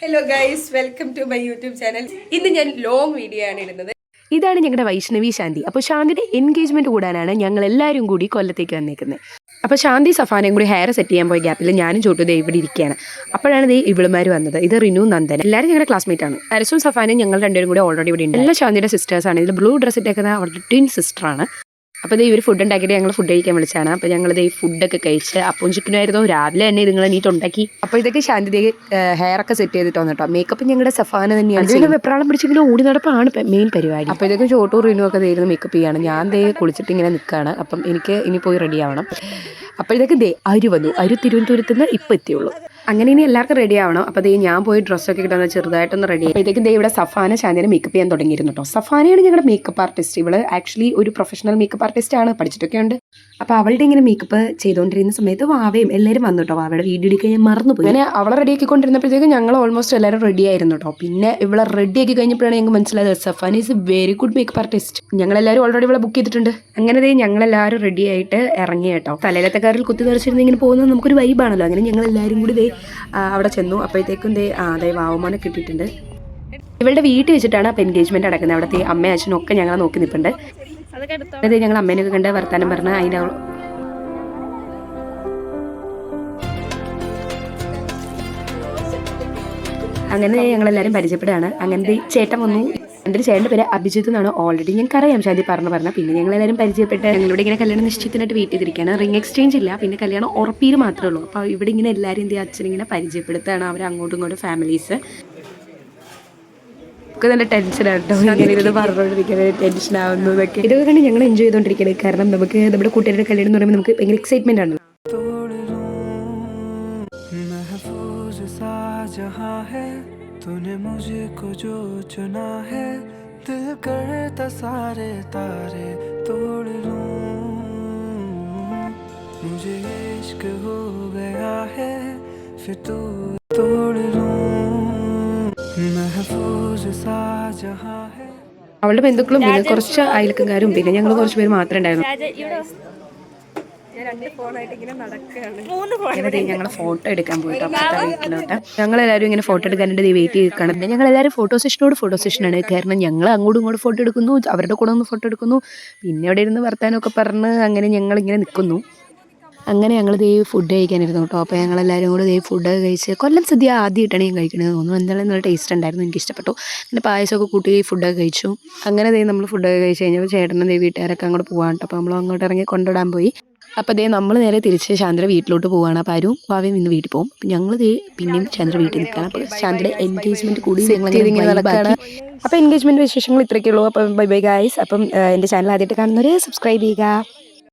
Hello guys welcome to my YouTube channel ഇന്ന് ഞാൻ long video ആണ് ഇടുന്നത്. ഇതാണ് ഞങ്ങളുടെ വൈഷ്ണവി ശാന്തി. അപ്പോൾ ശാന്തിയുടെ എൻഗേജ്മെന്റ് കൂടാനാണ് ഞങ്ങൾ എല്ലാവരും കൂടി കൊല്ലത്തേക്ക് വന്നേക്കുന്നത് അപ്പോൾ ശാന്തി സഫാനയും കൂടി ഹെയർ സെറ്റ് ചെയ്യാൻ പോയ ഗ്യാപ്പിൽ ഞാനും ചോട്ടു ഇവിടെ ഇരിക്കുകയാണ് അപ്പോഴാണ് ദേ ഇവിളുമാർ വന്നത്. ഇത് റിനു നന്ദൻ എല്ലാവരും ഞങ്ങളുടെ ക്ലാസ്മേറ്റ് ആണ്. അരസും സഫാനും ഞങ്ങൾ രണ്ടുപേരും കൂടി ഓൾറെഡി ഇവിടെ ഉണ്ട്. എല്ലാ ശാന്തിയുടെ സിസ്റ്റേഴ്സാണ് ഇതിൽ ബ്ലൂ ഡ്രസ് ഇട്ടേക്കുന്ന അവരുടെ ട്വിൻ സിസ്റ്ററാണ് അപ്പോൾ ഇവർ ഫുഡ് ഉണ്ടാക്കിയിട്ട് ഞങ്ങൾ ഫുഡ് കഴിക്കാൻ വിളിച്ചാണ് അപ്പോൾ ഞങ്ങൾ ഈ ഫുഡൊക്കെ കഴിച്ച് അപ്പം ചിക്കനായിരുന്നു രാവിലെ തന്നെ നിങ്ങൾ നീറ്റ് ഉണ്ടാക്കി. അപ്പോൾ ഇതൊക്കെ ശാന്തി ഹെയർ ഒക്കെ സെറ്റ് ചെയ്തിട്ട് വന്നിട്ടോ? മേക്കപ്പ് ഞങ്ങളുടെ സഫാന തന്നെയാണ് ഇതിന് വെപ്രാളം പിടിച്ചെങ്കിലും ഓടി നടപ്പാണ് മെയിൻ പരിപാടി. അപ്പോൾ ഇതൊക്കെ ചോട്ടൂർ റിനു ഒക്കെ തരുന്ന മേക്കപ്പ് ചെയ്യാണ്. ഞാൻ ദേ കുളിച്ചിട്ട് ഇങ്ങനെ നിൽക്കുകയാണ് അപ്പം എനിക്ക് ഇനി പോയി റെഡി ആവണം. ഇതൊക്കെ ദേ അരു വന്നു. അരു തിരുവനന്തപുരത്ത് നിന്ന് ഇപ്പം എത്തിയുള്ളൂ. അങ്ങനെ ഇനി എല്ലാവർക്കും റെഡി ആവണം. അപ്പോൾ ദേ ഞാൻ പോയി ഡ്രസ്സൊക്കെ കിട്ടുന്ന ചെറുതായിട്ടൊന്ന് റെഡി അപ്പോഴത്തേക്കും ദേ ഇവിടെ സഫാന ചാന്ദിനെ മേക്കപ്പ് ചെയ്യാൻ തുടങ്ങിയിരുന്നു കേട്ടോ സഫാനയാണ് ഞങ്ങളുടെ മേക്കപ്പ് ആർട്ടിസ്റ്റ് ഇവൾ ആക്ച്വലി ഒരു പ്രൊഫഷണൽ മേക്കപ്പ് ആർട്ടിസ്റ്റ് ആണ്. പഠിച്ചിട്ടൊക്കെ ഉണ്ട്. അപ്പോൾ അവളുടെ ഇങ്ങനെ മേക്കപ്പ് ചെയ്തുകൊണ്ടിരുന്ന സമയത്ത് വാവയും എല്ലാവരും വന്നു കേട്ടോ വാവയുടെ വീഡിയോ എടുക്കാൻ ഞാൻ മറന്നുപോയി. അങ്ങനെ അവളെ റെഡി ആക്കിക്കൊണ്ടിരുന്നപ്പോഴത്തേക്കും ഞങ്ങൾ ഓൾമോസ്റ്റ് എല്ലാവരും റെഡി ആയിരുന്നു കേട്ടോ പിന്നെ ഇവളെ റെഡി ആക്കി കഴിഞ്ഞപ്പോഴാണ് ഞങ്ങൾക്ക് മനസ്സിലായത് Safana is very good makeup artist ഞങ്ങൾ ഞങ്ങളെല്ലാവരും ഓൾറെഡി ഇവളെ ബുക്ക് ചെയ്തിട്ടുണ്ട്. അങ്ങനെ ദേ ഞങ്ങളെല്ലാവരും റെഡി ആയിട്ട് ഇറങ്ങി കേട്ടോ തലയിലത്തെ കാറിൽ കുത്തി നിറച്ചിരുന്ന് ഇങ്ങനെ പോകുന്നത് നമുക്കൊരു വൈബാണല്ലോ അങ്ങനെ ഞങ്ങൾ എല്ലാവരും കൂടി ദേ അവിടെ ചെന്നു. അപ്പോഴത്തേക്കും ദേ അതെ വാവുമാനെ കിട്ടിയിട്ടുണ്ട്. ഇവളുടെ വീട്ടിൽ വെച്ചിട്ടാണ് അപ്പോൾ എൻഗേജ്മെന്റ് നടക്കുന്നത്. അവിടുത്തെ അമ്മയും അച്ഛനും ഒക്കെ ഞങ്ങളെ നോക്കി നിൽപ്പുണ്ട് അതായത് ഞങ്ങൾ അമ്മേനൊക്കെ കണ്ട് വർത്താനം പറഞ്ഞ് അതിന്റെ അങ്ങനെ ഞങ്ങളെല്ലാവരും പരിചയപ്പെടുകയാണ്. അങ്ങനത്തെ ചേട്ടൻ വന്നു. എന്റെ ചേട്ടന്റെ പേര് അഭിജിത്ത് എന്നാണ്. ഓൾറെഡി ഞങ്ങൾക്ക് അറിയാം ശാന്തി പറഞ്ഞു പറഞ്ഞു. പിന്നെ ഞങ്ങളെല്ലാവരും പരിചയപ്പെട്ട് ഞങ്ങളിവിടെ ഇങ്ങനെ കല്യാണം നിശ്ചയത്തിനായിട്ട് വെയിറ്റ് ചെയ്തിരിക്കുകയാണ്. റിംഗ് എക്സ്ചേഞ്ച് ഇല്ല. പിന്നെ കല്യാണം ഉറപ്പീര് മാത്രമേ ഉള്ളൂ. അപ്പോൾ ഇവിടെ ഇങ്ങനെ എല്ലാവരും എന്ത് അച്ഛൻ അച്ഛനിങ്ങനെ പരിചയപ്പെടുത്തുകയാണ് അവർ അങ്ങോട്ടും ഇങ്ങോട്ടും ഫാമിലീസ് ഒക്കെ നല്ല ടെൻഷനാണ് കേട്ടോ ഇങ്ങനെ പറഞ്ഞുകൊണ്ടിരിക്കുന്നത് ടെൻഷൻ ആവുന്നതൊക്കെ ഇതൊക്കെ കണ്ട് ഞങ്ങൾ എൻജോയ് ചെയ്തുകൊണ്ടിരിക്കുന്നത്. കാരണം നമുക്ക് നമ്മുടെ കൂട്ടുകാരുടെ കല്യാണം എന്ന് പറയുമ്പോൾ നമുക്ക് ഭയങ്കര എക്സൈറ്റ്മെന്റ് ആണ്. तूने मुझको जो चुना है दिल करता सारे तारे तोड़ लूं मुझे इश्क हो गया है फिर तू तोड़ लूं महफूज सा जहां है അവളുടെ ബന്ധുക്കളും പിന്നെ കുറച്ച് അയൽക്കാരും പിന്നെ ഞങ്ങൾ കുറച്ച് പേര് മാത്രമേ ഉണ്ടായിരുന്നു ഞങ്ങൾ ഫോട്ടോ എടുക്കാൻ പോയിട്ട് അപ്പുറത്തെ വീട്ടിലോട്ട്. എല്ലാവരും ഇങ്ങനെ ഫോട്ടോ എടുക്കാനായിട്ട് വെയിറ്റ് ചെയ്ത് കാണുന്നത് എല്ലാവരും ഫോട്ടോ സെഷനോട് ഫോട്ടോ സെഷനാണ് കാരണം ഞങ്ങൾ അങ്ങോട്ടും ഇങ്ങോട്ടും ഫോട്ടോ എടുക്കുന്നു. അവരുടെ കൂടെ ഒന്ന് ഫോട്ടോ എടുക്കുന്നു. പിന്നെ അവിടെ ഇരുന്ന് വർത്താനമൊക്കെ പറഞ്ഞ് അങ്ങനെ ഞങ്ങൾ ഇങ്ങനെ നിൽക്കുന്നു. അങ്ങനെ ഞങ്ങൾ ദേ ഫുഡ് കഴിക്കാനിരുന്നു കേട്ടോ. അപ്പോൾ ഞങ്ങൾ എല്ലാവരും കൂടെ ദേ ഫുഡ് കഴിച്ച് കൊല്ലം സദ്യ ആദ്യമായിട്ടാണ് ഞാൻ കഴിക്കുന്നത് തോന്നുന്നു. എന്തായാലും നല്ല ടേസ്റ്റ് ഉണ്ടായിരുന്നു. എനിക്ക് ഇഷ്ടപ്പെട്ടു. പിന്നെ പായസമൊക്കെ കൂട്ടി ഫുഡൊക്കെ കഴിച്ചു. അങ്ങനെ ദേ നമ്മൾ ഫുഡൊക്കെ കഴിച്ച് കഴിഞ്ഞപ്പോൾ ചേട്ടനും ദേ വീട്ടുകാരൊക്കെ അങ്ങോട്ട് പോകാൻ കേട്ടോ. അപ്പോൾ നമ്മൾ അങ്ങോട്ട് ഇറങ്ങി കൊണ്ടുവിടാൻ പോയി. അപ്പോൾ ദേ നമ്മൾ നേരെ തിരിച്ച് ചന്ദ്ര വീട്ടിലോട്ട് പോവുകയാണ് അപ്പോൾ ആരും ഭാവിയും ഇന്ന് വീട്ടിൽ പോകും. ഞങ്ങൾ ദേ പിന്നെയും ചന്ദ്ര വീട്ടിൽ നിൽക്കണം. അപ്പോൾ ചന്ദ്രയുടെ എൻഗേജ്മെന്റ് കൂടി അപ്പോൾ എൻഗേജ്മെന്റ് വിശേഷങ്ങൾ ഇത്രയൊക്കെ ഉള്ളൂ അപ്പം ബൈ ബൈ ഗായ്സ് അപ്പം എന്റെ ചാനൽ ആദ്യമായിട്ട് കാണുന്നവരെ സബ്സ്ക്രൈബ് ചെയ്യുക.